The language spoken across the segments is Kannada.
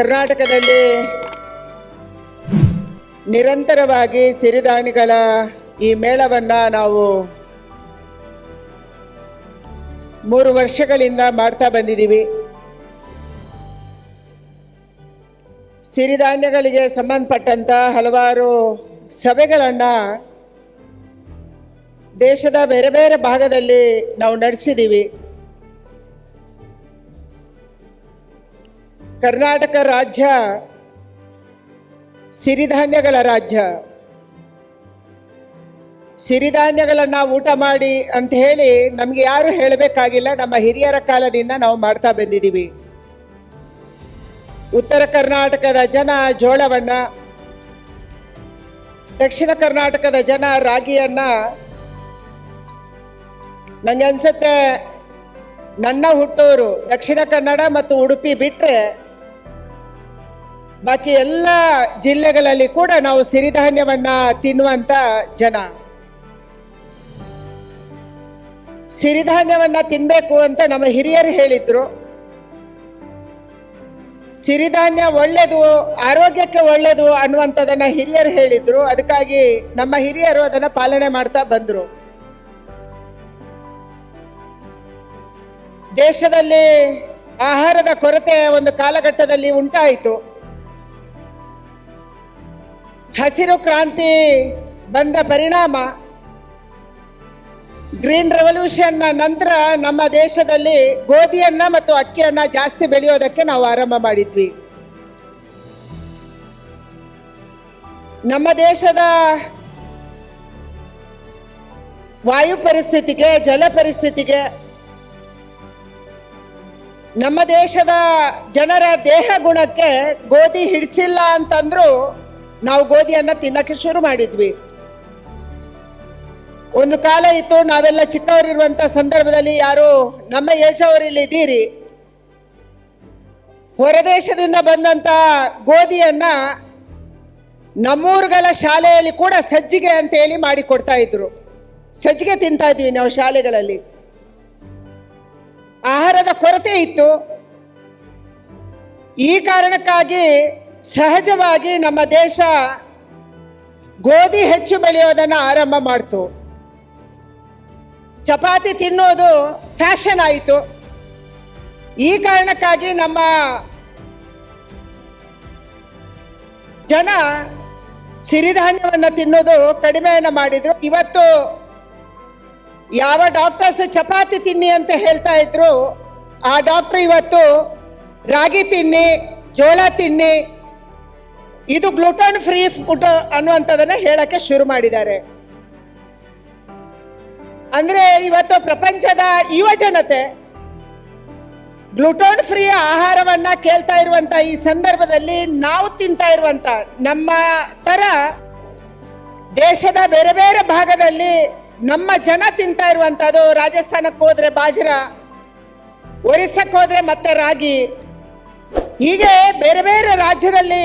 ಕರ್ನಾಟಕದಲ್ಲಿ ನಿರಂತರವಾಗಿ ಸಿರಿಧಾನ್ಯಗಳ ಈ ಮೇಳವನ್ನು ನಾವು ಮೂರು ವರ್ಷಗಳಿಂದ ಮಾಡ್ತಾ ಬಂದಿದ್ದೀವಿ. ಸಿರಿಧಾನ್ಯಗಳಿಗೆ ಸಂಬಂಧಪಟ್ಟಂತ ಹಲವಾರು ಸಭೆಗಳನ್ನು ದೇಶದ ಬೇರೆ ಬೇರೆ ಭಾಗದಲ್ಲಿ ನಾವು ನಡೆಸಿದ್ದೀವಿ. ಕರ್ನಾಟಕ ರಾಜ್ಯ ಸಿರಿಧಾನ್ಯಗಳ ರಾಜ್ಯ. ಸಿರಿಧಾನ್ಯಗಳನ್ನ ಊಟ ಮಾಡಿ ಅಂತ ಹೇಳಿ ನಮ್ಗೆ ಯಾರು ಹೇಳಬೇಕಾಗಿಲ್ಲ, ನಮ್ಮ ಹಿರಿಯರ ಕಾಲದಿಂದ ನಾವು ಮಾಡ್ತಾ ಬಂದಿದ್ದೀವಿ. ಉತ್ತರ ಕರ್ನಾಟಕದ ಜನ ಜೋಳವನ್ನ, ದಕ್ಷಿಣ ಕರ್ನಾಟಕದ ಜನ ರಾಗಿಯನ್ನ ನಂಗೆ ಅನ್ಸುತ್ತೆ, ನನ್ನ ಹುಟ್ಟೂರು, ದಕ್ಷಿಣ ಕನ್ನಡ ಮತ್ತು ಉಡುಪಿ ಬಿಟ್ರೆ ಬಾಕಿ ಎಲ್ಲ ಜಿಲ್ಲೆಗಳಲ್ಲಿ ಕೂಡ ನಾವು ಸಿರಿಧಾನ್ಯವನ್ನ ತಿನ್ನುವಂತ ಜನ. ಸಿರಿಧಾನ್ಯವನ್ನ ತಿನ್ಬೇಕು ಅಂತ ನಮ್ಮ ಹಿರಿಯರು ಹೇಳಿದ್ರು. ಸಿರಿಧಾನ್ಯ ಒಳ್ಳೇದು, ಆರೋಗ್ಯಕ್ಕೆ ಒಳ್ಳೇದು ಅನ್ನುವಂಥದ್ದನ್ನ ಹಿರಿಯರು ಹೇಳಿದ್ರು. ಅದಕ್ಕಾಗಿ ನಮ್ಮ ಹಿರಿಯರು ಅದನ್ನ ಪಾಲನೆ ಮಾಡ್ತಾ ಬಂದ್ರು. ದೇಶದಲ್ಲಿ ಆಹಾರದ ಕೊರತೆ ಒಂದು ಕಾಲಘಟ್ಟದಲ್ಲಿ ಉಂಟಾಯಿತು. ಹಸಿರು ಕ್ರಾಂತಿ ಬಂದ ಪರಿಣಾಮ. ಗ್ರೀನ್ ರೆವಲ್ಯೂಷನ್ ನಂತರ ನಮ್ಮ ದೇಶದಲ್ಲಿ ಗೋಧಿಯನ್ನ ಮತ್ತು ಅಕ್ಕಿಯನ್ನ ಜಾಸ್ತಿ ಬೆಳೆಯೋದಕ್ಕೆ ನಾವು ಆರಂಭ ಮಾಡಿದ್ವಿ. ನಮ್ಮ ದೇಶದ ವಾಯು ಪರಿಸ್ಥಿತಿಗೆ, ಜಲ ಪರಿಸ್ಥಿತಿಗೆ, ನಮ್ಮ ದೇಶದ ಜನರ ದೇಹ ಗುಣಕ್ಕೆ ಗೋಧಿ ಹಿಡಿಸಿಲ್ಲ ಅಂತಂದ್ರು ನಾವು ಗೋಧಿಯನ್ನ ತಿನ್ನಕ್ಕೆ ಶುರು ಮಾಡಿದ್ವಿ. ಒಂದು ಕಾಲ ಇತ್ತು ನಾವೆಲ್ಲ ಚಿಕ್ಕವರಿರುವಂತ ಸಂದರ್ಭದಲ್ಲಿ ಯಾರು ನಮ್ಮ ಏಜ್ ಇಲ್ಲಿ ಇದ್ದೀರಿ. ಹೊರದೇಶದಿಂದ ಬಂದಂತ ಗೋಧಿಯನ್ನ ನಮ್ಮೂರುಗಳ ಶಾಲೆಯಲ್ಲಿ ಕೂಡ ಸಜ್ಜಿಗೆ ಅಂತ ಹೇಳಿ ಮಾಡಿ ಕೊಡ್ತಾ ಇದ್ರು. ಸಜ್ಜಿಗೆ ತಿಂತಾ ಇದ್ವಿ ನಾವು ಶಾಲೆಗಳಲ್ಲಿ. ಆಹಾರದ ಕೊರತೆ ಇತ್ತು. ಈ ಕಾರಣಕ್ಕಾಗಿ ಸಹಜವಾಗಿ ನಮ್ಮ ದೇಶ ಗೋಧಿ ಹೆಚ್ಚು ಬೆಳೆಯೋದನ್ನು ಆರಂಭ ಮಾಡ್ತು. ಚಪಾತಿ ತಿನ್ನೋದು ಫ್ಯಾಷನ್ ಆಯಿತು. ಈ ಕಾರಣಕ್ಕಾಗಿ ನಮ್ಮ ಜನ ಸಿರಿಧಾನ್ಯವನ್ನು ತಿನ್ನೋದು ಕಡಿಮೆಯನ್ನು ಮಾಡಿದ್ರು. ಇವತ್ತು ಯಾವ ಡಾಕ್ಟರ್ಸ್ ಚಪಾತಿ ತಿನ್ನಿ ಅಂತ ಹೇಳ್ತಾ ಇದ್ರು, ಆ ಡಾಕ್ಟರ್ ಇವತ್ತು ರಾಗಿ ತಿನ್ನಿ, ಜೋಳ ತಿನ್ನಿ ಇದು ಗ್ಲೂಟನ್ ಫ್ರೀ ಫುಡ್ ಅನ್ನುವಂಥದ್ದನ್ನ ಹೇಳಕ್ಕೆ ಶುರು ಮಾಡಿದ್ದಾರೆ. ಅಂದ್ರೆ ಇವತ್ತು ಪ್ರಪಂಚದ ಯುವ ಜನತೆ ಗ್ಲುಟೋನ್ ಫ್ರೀ ಆಹಾರವನ್ನ ಕೇಳ್ತಾ ಇರುವಂತ ಈ ಸಂದರ್ಭದಲ್ಲಿ ನಾವು ತಿಂತಾ ಇರುವಂತ ನಮ್ಮ ತರ ದೇಶದ ಬೇರೆ ಬೇರೆ ಭಾಗದಲ್ಲಿ ನಮ್ಮ ಜನ ತಿಂತಾ ಇರುವಂತದ್ದು ರಾಜಸ್ಥಾನಕ್ಕೆ ಹೋದ್ರೆ ಬಾಜ್ರ, ಒರಿಸ್ಸಕ್ಕೆ ಹೋದ್ರೆ ಮತ್ತೆ ರಾಗಿ. ಹೀಗೆ ಬೇರೆ ಬೇರೆ ರಾಜ್ಯದಲ್ಲಿ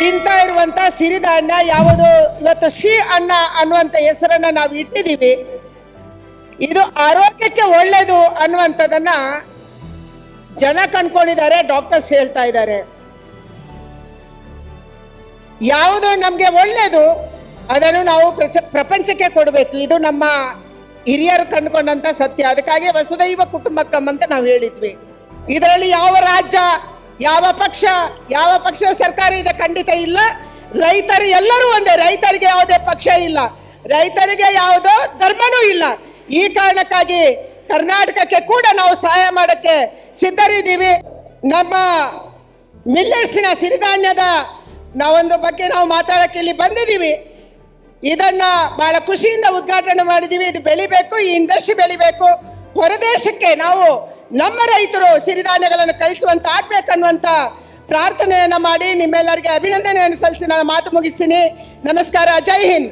ತಿಂತಾ ಇರುವಂತ ಸಿರಿಧಾನ್ಯ ಯಾವುದು? ಇವತ್ತು ಶ್ರೀ ಅನ್ನ ಅನ್ನುವಂತ ಹೆಸರನ್ನ ನಾವು ಇಟ್ಟಿದ್ದೀವಿ. ಇದು ಆರೋಗ್ಯಕ್ಕೆ ಒಳ್ಳೆಯದು ಅನ್ನುವಂಥದ್ದನ್ನ ಜನ ಕಂಡ್ಕೊಂಡಿದ್ದಾರೆ ಡಾಕ್ಟರ್ಸ್ ಹೇಳ್ತಾ ಇದ್ದಾರೆ. ಯಾವುದು ನಮಗೆ ಒಳ್ಳೆಯದು ಅದನ್ನು ನಾವು ಪ್ರಚ- ಪ್ರಪಂಚಕ್ಕೆ ಕೊಡಬೇಕು. ಇದು ನಮ್ಮ ಹಿರಿಯರು ಕಂಡುಕೊಂಡಂತ ಸತ್ಯ. ಅದಕ್ಕಾಗಿ ವಸುದೈವ ಕುಟುಂಬಕಂ ಅಂತ ನಾವು ಹೇಳಿದ್ವಿ. ಇದರಲ್ಲಿ ಯಾವ ರಾಜ್ಯ ಯಾವ ಪಕ್ಷ ಯಾವ ಪಕ್ಷ ಸರ್ಕಾರ ಇದೆ ಖಂಡಿತ ಇಲ್ಲ. ರೈತರು ಎಲ್ಲರೂ ಒಂದೇ, ರೈತರಿಗೆ ಯಾವುದೇ ಪಕ್ಷ ಇಲ್ಲ. ರೈತರಿಗೆ ಯಾವುದೋ ಧರ್ಮನೂ ಇಲ್ಲ. ಈ ಕಾರಣಕ್ಕಾಗಿ ಕರ್ನಾಟಕಕ್ಕೆ ಕೂಡ ನಾವು ಸಹಾಯ ಮಾಡಕ್ಕೆ ಸಿದ್ಧರಿದ್ದೀವಿ. ನಮ್ಮ ಮಿಲ್ಲೆಟ್ಸಿನ ಸಿರಿಧಾನ್ಯದ ನಾವೊಂದು ಬಗ್ಗೆ ನಾವು ಮಾತಾಡಕ್ಕೆ ಇಲ್ಲಿ ಬಂದಿದ್ದೀವಿ. ಇದನ್ನ ಬಹಳ ಖುಷಿಯಿಂದ ಉದ್ಘಾಟನೆ ಮಾಡಿದ್ದೀವಿ. ಇದು ಬೆಳಿಬೇಕು, ಈ ಇಂಡಸ್ಟ್ರಿ ಬೆಳಿಬೇಕು. ಹೊರದೇಶಕ್ಕೆ ನಾವು ನಮ್ಮ ರೈತರು ಸಿರಿಧಾನ್ಯಗಳನ್ನು ಕಳಿಸುವಂತ, ಆಗ್ಬೇಕನ್ನುವಂತ ಪ್ರಾರ್ಥನೆಯನ್ನ ಮಾಡಿ ನಿಮ್ಮೆಲ್ಲರಿಗೆ ಅಭಿನಂದನೆಯನ್ನು ಸಲ್ಲಿಸಿ ನಾನು ಮಾತು ಮುಗಿಸ್ತೀನಿ. ನಮಸ್ಕಾರ, ಜೈ ಹಿಂದ್.